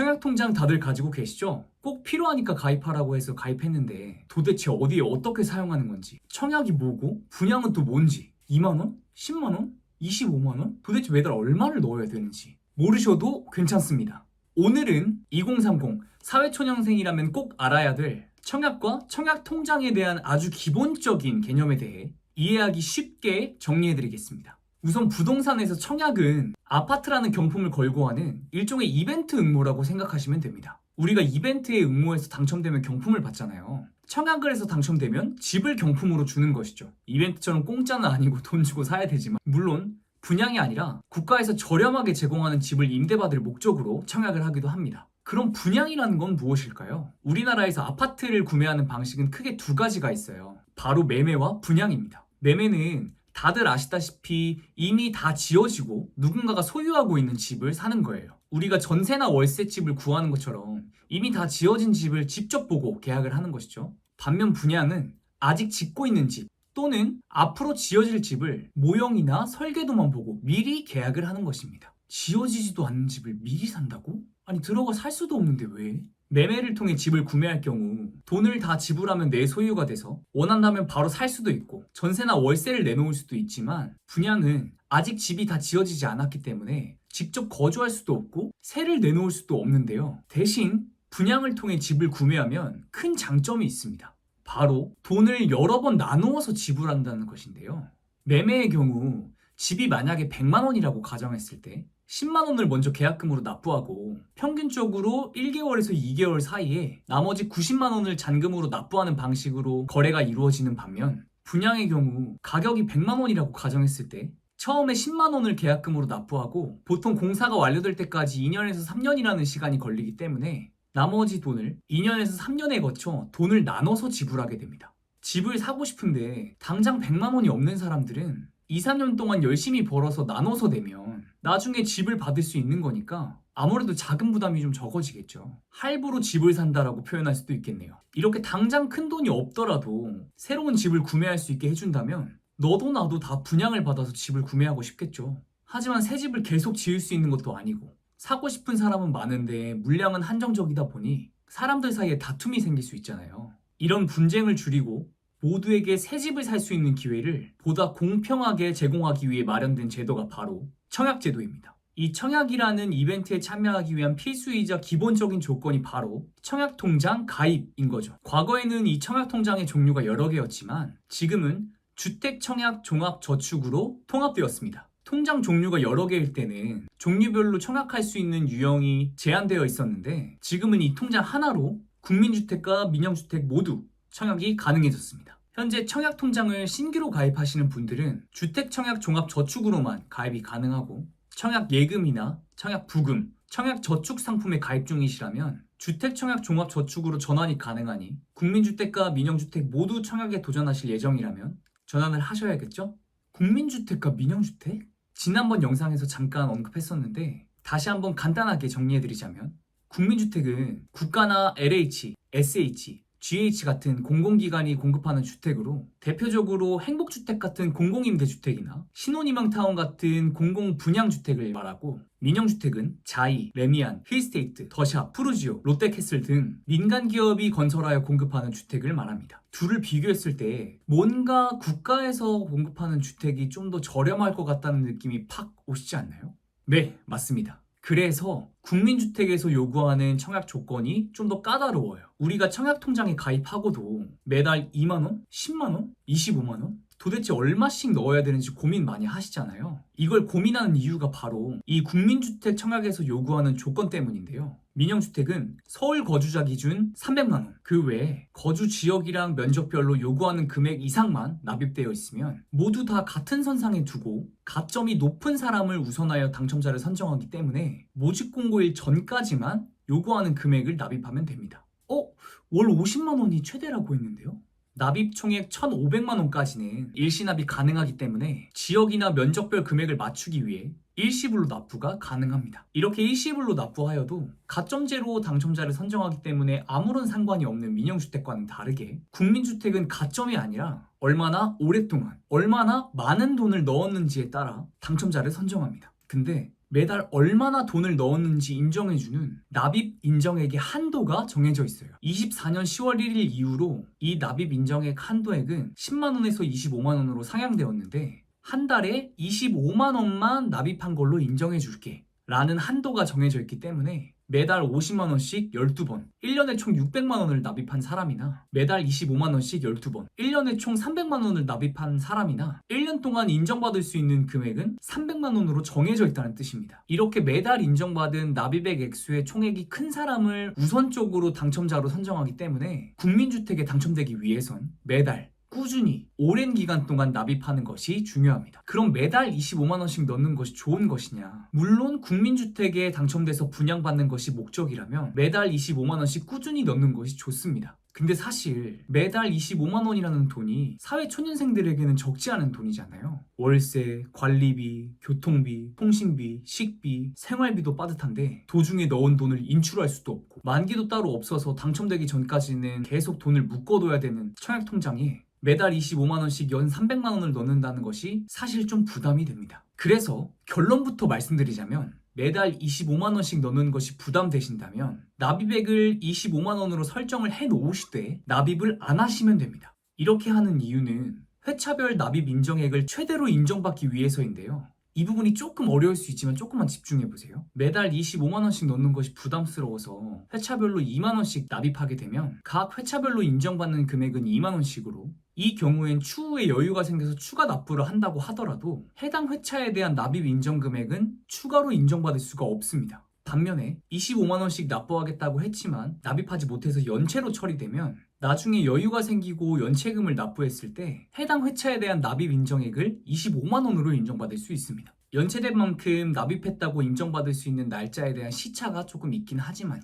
청약통장 다들 가지고 계시죠? 꼭 필요하니까 가입하라고 해서 가입했는데 도대체 어디에 어떻게 사용하는 건지 청약이 뭐고 분양은 또 뭔지 2만원? 10만원? 25만원? 도대체 매달 얼마를 넣어야 되는지 모르셔도 괜찮습니다. 오늘은 2030 사회초년생이라면 꼭 알아야 될 청약과 청약통장에 대한 아주 기본적인 개념에 대해 이해하기 쉽게 정리해드리겠습니다. 우선 부동산에서 청약은 아파트라는 경품을 걸고 하는 일종의 이벤트 응모라고 생각하시면 됩니다. 우리가 이벤트에 응모해서 당첨되면 경품을 받잖아요. 청약을 해서 당첨되면 집을 경품으로 주는 것이죠. 이벤트처럼 공짜는 아니고 돈 주고 사야 되지만 물론 분양이 아니라 국가에서 저렴하게 제공하는 집을 임대받을 목적으로 청약을 하기도 합니다. 그럼 분양이라는 건 무엇일까요? 우리나라에서 아파트를 구매하는 방식은 크게 두 가지가 있어요. 바로 매매와 분양입니다. 매매는 다들 아시다시피 이미 다 지어지고 누군가가 소유하고 있는 집을 사는 거예요. 우리가 전세나 월세 집을 구하는 것처럼 이미 다 지어진 집을 직접 보고 계약을 하는 것이죠. 반면 분양은 아직 짓고 있는 집 또는 앞으로 지어질 집을 모형이나 설계도만 보고 미리 계약을 하는 것입니다. 지어지지도 않는 집을 미리 산다고? 아니 들어가 살 수도 없는데 왜? 매매를 통해 집을 구매할 경우 돈을 다 지불하면 내 소유가 돼서 원한다면 바로 살 수도 있고 전세나 월세를 내놓을 수도 있지만 분양은 아직 집이 다 지어지지 않았기 때문에 직접 거주할 수도 없고 세를 내놓을 수도 없는데요. 대신 분양을 통해 집을 구매하면 큰 장점이 있습니다. 바로 돈을 여러 번 나누어서 지불한다는 것인데요. 매매의 경우 집이 만약에 100만 원이라고 가정했을 때 10만 원을 먼저 계약금으로 납부하고 평균적으로 1개월에서 2개월 사이에 나머지 90만 원을 잔금으로 납부하는 방식으로 거래가 이루어지는 반면 분양의 경우 가격이 100만 원이라고 가정했을 때 처음에 10만 원을 계약금으로 납부하고 보통 공사가 완료될 때까지 2년에서 3년이라는 시간이 걸리기 때문에 나머지 돈을 2년에서 3년에 거쳐 돈을 나눠서 지불하게 됩니다. 집을 사고 싶은데 당장 100만 원이 없는 사람들은 2, 3년 동안 열심히 벌어서 나눠서 내면 나중에 집을 받을 수 있는 거니까 아무래도 자금 부담이 좀 적어지겠죠. 할부로 집을 산다라고 표현할 수도 있겠네요. 이렇게 당장 큰 돈이 없더라도 새로운 집을 구매할 수 있게 해준다면 너도 나도 다 분양을 받아서 집을 구매하고 싶겠죠. 하지만 새 집을 계속 지을 수 있는 것도 아니고 사고 싶은 사람은 많은데 물량은 한정적이다 보니 사람들 사이에 다툼이 생길 수 있잖아요. 이런 분쟁을 줄이고 모두에게 새 집을 살 수 있는 기회를 보다 공평하게 제공하기 위해 마련된 제도가 바로 청약제도입니다. 이 청약이라는 이벤트에 참여하기 위한 필수이자 기본적인 조건이 바로 청약통장 가입인 거죠. 과거에는 이 청약통장의 종류가 여러 개였지만 지금은 주택청약 종합저축으로 통합되었습니다. 통장 종류가 여러 개일 때는 종류별로 청약할 수 있는 유형이 제한되어 있었는데 지금은 이 통장 하나로 국민주택과 민영주택 모두 청약이 가능해졌습니다. 현재 청약 통장을 신규로 가입하시는 분들은 주택청약종합저축으로만 가입이 가능하고 청약 예금이나 청약 부금, 청약 저축 상품에 가입 중이시라면 주택 청약 종합 저축으로 전환이 가능하니 국민주택과 민영주택 모두 청약에 도전하실 예정이라면 전환을 하셔야겠죠? 국민주택과 민영주택? 지난번 영상에서 잠깐 언급했었는데 다시 한번 간단하게 정리해드리자면 국민주택은 국가나 LH, SH, GH 같은 공공기관이 공급하는 주택으로 대표적으로 행복주택 같은 공공임대주택이나 신혼희망타운 같은 공공분양주택을 말하고 민영주택은 자이, 레미안, 힐스테이트, 더샵, 푸르지오, 롯데캐슬 등 민간기업이 건설하여 공급하는 주택을 말합니다. 둘을 비교했을 때 뭔가 국가에서 공급하는 주택이 좀 더 저렴할 것 같다는 느낌이 팍 오시지 않나요? 네, 맞습니다. 그래서 국민주택에서 요구하는 청약 조건이 좀 더 까다로워요. 우리가 청약 통장에 가입하고도 매달 2만 원, 10만 원, 25만 원? 도대체 얼마씩 넣어야 되는지 고민 많이 하시잖아요. 이걸 고민하는 이유가 바로 이 국민주택 청약에서 요구하는 조건 때문인데요. 민영주택은 서울 거주자 기준 300만원, 그 외에 거주 지역이랑 면적별로 요구하는 금액 이상만 납입되어 있으면 모두 다 같은 선상에 두고 가점이 높은 사람을 우선하여 당첨자를 선정하기 때문에 모집 공고일 전까지만 요구하는 금액을 납입하면 됩니다. 어? 월 50만 원이 최대라고 했는데요? 납입 총액 1,500만 원까지는 일시납이 가능하기 때문에 지역이나 면적별 금액을 맞추기 위해 일시불로 납부가 가능합니다. 이렇게 일시불로 납부하여도 가점제로 당첨자를 선정하기 때문에 아무런 상관이 없는 민영주택과는 다르게 국민주택은 가점이 아니라 얼마나 오랫동안, 얼마나 많은 돈을 넣었는지에 따라 당첨자를 선정합니다. 근데 매달 얼마나 돈을 넣었는지 인정해주는 납입 인정액의 한도가 정해져 있어요. 24년 10월 1일 이후로 이 납입 인정액 한도액은 10만원에서 25만원으로 상향되었는데 한 달에 25만 원만 납입한 걸로 인정해 줄게. 라는 한도가 정해져 있기 때문에 매달 50만 원씩 12번, 1년에 총 600만 원을 납입한 사람이나 매달 25만 원씩 12번, 1년에 총 300만 원을 납입한 사람이나 1년 동안 인정받을 수 있는 금액은 300만 원으로 정해져 있다는 뜻입니다. 이렇게 매달 인정받은 납입액 액수의 총액이 큰 사람을 우선적으로 당첨자로 선정하기 때문에 국민주택에 당첨되기 위해선 매달 꾸준히 오랜 기간 동안 납입하는 것이 중요합니다. 그럼 매달 25만 원씩 넣는 것이 좋은 것이냐? 물론 국민주택에 당첨돼서 분양받는 것이 목적이라면 매달 25만 원씩 꾸준히 넣는 것이 좋습니다. 근데 사실 매달 25만 원이라는 돈이 사회 초년생들에게는 적지 않은 돈이잖아요. 월세, 관리비, 교통비, 통신비, 식비, 생활비도 빠듯한데 도중에 넣은 돈을 인출할 수도 없고 만기도 따로 없어서 당첨되기 전까지는 계속 돈을 묶어둬야 되는 청약 통장에 매달 25만 원씩 연 300만 원을 넣는다는 것이 사실 좀 부담이 됩니다. 그래서 결론부터 말씀드리자면 매달 25만 원씩 넣는 것이 부담되신다면 납입액을 25만 원으로 설정을 해 놓으시되 납입을 안 하시면 됩니다. 이렇게 하는 이유는 회차별 납입 인정액을 최대로 인정받기 위해서인데요. 이 부분이 조금 어려울 수 있지만 조금만 집중해 보세요. 매달 25만 원씩 넣는 것이 부담스러워서 회차별로 2만 원씩 납입하게 되면 각 회차별로 인정받는 금액은 2만 원씩으로 이 경우엔 추후에 여유가 생겨서 추가 납부를 한다고 하더라도 해당 회차에 대한 납입 인정 금액은 추가로 인정받을 수가 없습니다. 반면에 25만 원씩 납부하겠다고 했지만 납입하지 못해서 연체로 처리되면 나중에 여유가 생기고 연체금을 납부했을 때 해당 회차에 대한 납입 인정액을 25만 원으로 인정받을 수 있습니다. 연체된 만큼 납입했다고 인정받을 수 있는 날짜에 대한 시차가 조금 있긴 하지만요.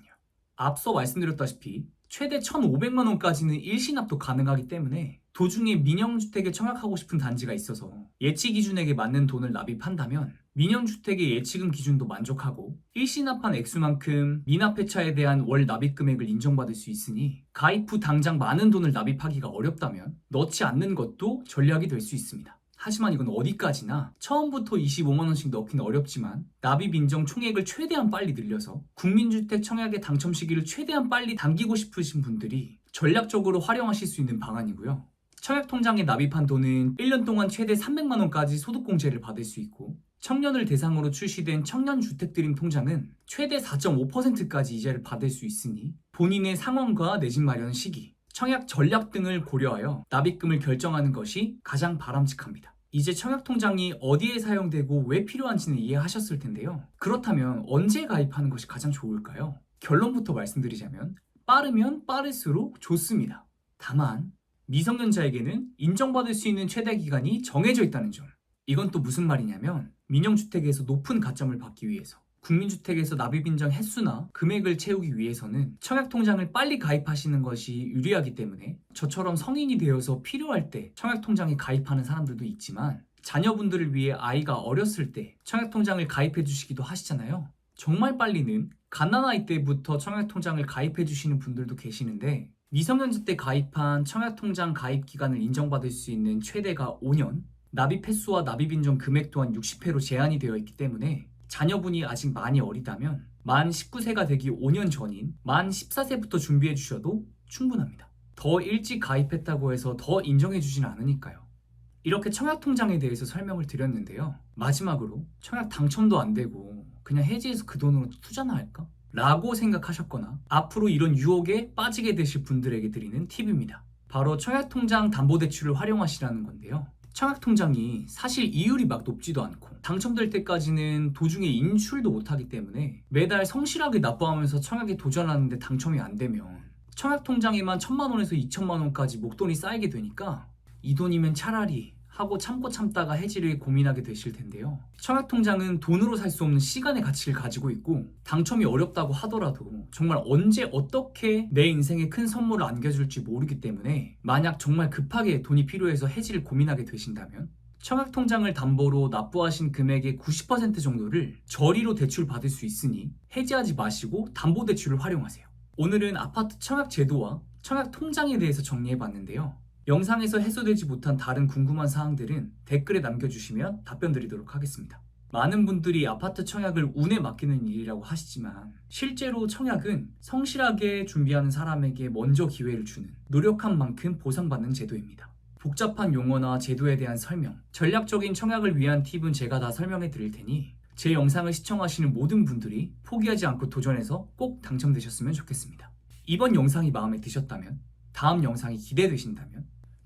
앞서 말씀드렸다시피 최대 1,500만 원까지는 일시납도 가능하기 때문에 도중에 민영주택에 청약하고 싶은 단지가 있어서 예치 기준액에 맞는 돈을 납입한다면 민영주택의 예치금 기준도 만족하고 일시납한 액수만큼 미납회차에 대한 월 납입 금액을 인정받을 수 있으니 가입 후 당장 많은 돈을 납입하기가 어렵다면 넣지 않는 것도 전략이 될 수 있습니다. 하지만 이건 어디까지나 처음부터 25만원씩 넣긴 어렵지만 납입 인정 총액을 최대한 빨리 늘려서 국민주택 청약의 당첨 시기를 최대한 빨리 당기고 싶으신 분들이 전략적으로 활용하실 수 있는 방안이고요. 청약통장에 납입한 돈은 1년 동안 최대 300만원까지 소득공제를 받을 수 있고 청년을 대상으로 출시된 청년주택드림 통장은 최대 4.5%까지 이자를 받을 수 있으니 본인의 상황과 내 집 마련 시기, 청약 전략 등을 고려하여 납입금을 결정하는 것이 가장 바람직합니다. 이제 청약통장이 어디에 사용되고 왜 필요한지는 이해하셨을 텐데요. 그렇다면 언제 가입하는 것이 가장 좋을까요? 결론부터 말씀드리자면 빠르면 빠를수록 좋습니다. 다만 미성년자에게는 인정받을 수 있는 최대 기간이 정해져 있다는 점. 이건 또 무슨 말이냐면 민영주택에서 높은 가점을 받기 위해서 국민주택에서 납입 인정 횟수나 금액을 채우기 위해서는 청약통장을 빨리 가입하시는 것이 유리하기 때문에 저처럼 성인이 되어서 필요할 때 청약통장에 가입하는 사람들도 있지만 자녀분들을 위해 아이가 어렸을 때 청약통장을 가입해 주시기도 하시잖아요. 정말 빨리는 갓난아이 때부터 청약통장을 가입해 주시는 분들도 계시는데 미성년자 때 가입한 청약통장 가입 기간을 인정받을 수 있는 최대가 5년, 납입 횟수와 납입 인정 금액 또한 60회로 제한이 되어 있기 때문에 자녀분이 아직 많이 어리다면 만 19세가 되기 5년 전인 만 14세부터 준비해 주셔도 충분합니다. 더 일찍 가입했다고 해서 더 인정해 주지는 않으니까요. 이렇게 청약 통장에 대해서 설명을 드렸는데요. 마지막으로 청약 당첨도 안 되고 그냥 해지해서 그 돈으로 투자나 할까? 라고 생각하셨거나 앞으로 이런 유혹에 빠지게 되실 분들에게 드리는 팁입니다. 바로 청약통장 담보대출을 활용하시라는 건데요. 청약통장이 사실 이율이 막 높지도 않고 당첨될 때까지는 도중에 인출도 못하기 때문에 매달 성실하게 납부하면서 청약에 도전하는데 당첨이 안 되면 청약통장에만 천만 원에서 이천만 원까지 목돈이 쌓이게 되니까 이 돈이면 차라리 하고 참고 참다가 해지를 고민하게 되실 텐데요. 청약통장은 돈으로 살 수 없는 시간의 가치를 가지고 있고 당첨이 어렵다고 하더라도 정말 언제 어떻게 내 인생에 큰 선물을 안겨줄지 모르기 때문에 만약 정말 급하게 돈이 필요해서 해지를 고민하게 되신다면 청약통장을 담보로 납부하신 금액의 90% 정도를 저리로 대출 받을 수 있으니 해지하지 마시고 담보대출을 활용하세요. 오늘은 아파트 청약 제도와 청약 통장에 대해서 정리해 봤는데요. 영상에서 해소되지 못한 다른 궁금한 사항들은 댓글에 남겨주시면 답변 드리도록 하겠습니다. 많은 분들이 아파트 청약을 운에 맡기는 일이라고 하시지만 실제로 청약은 성실하게 준비하는 사람에게 먼저 기회를 주는 노력한 만큼 보상받는 제도입니다. 복잡한 용어나 제도에 대한 설명, 전략적인 청약을 위한 팁은 제가 다 설명해 드릴 테니 제 영상을 시청하시는 모든 분들이 포기하지 않고 도전해서 꼭 당첨되셨으면 좋겠습니다. 이번 영상이 마음에 드셨다면, 다음 영상이 기대되신다면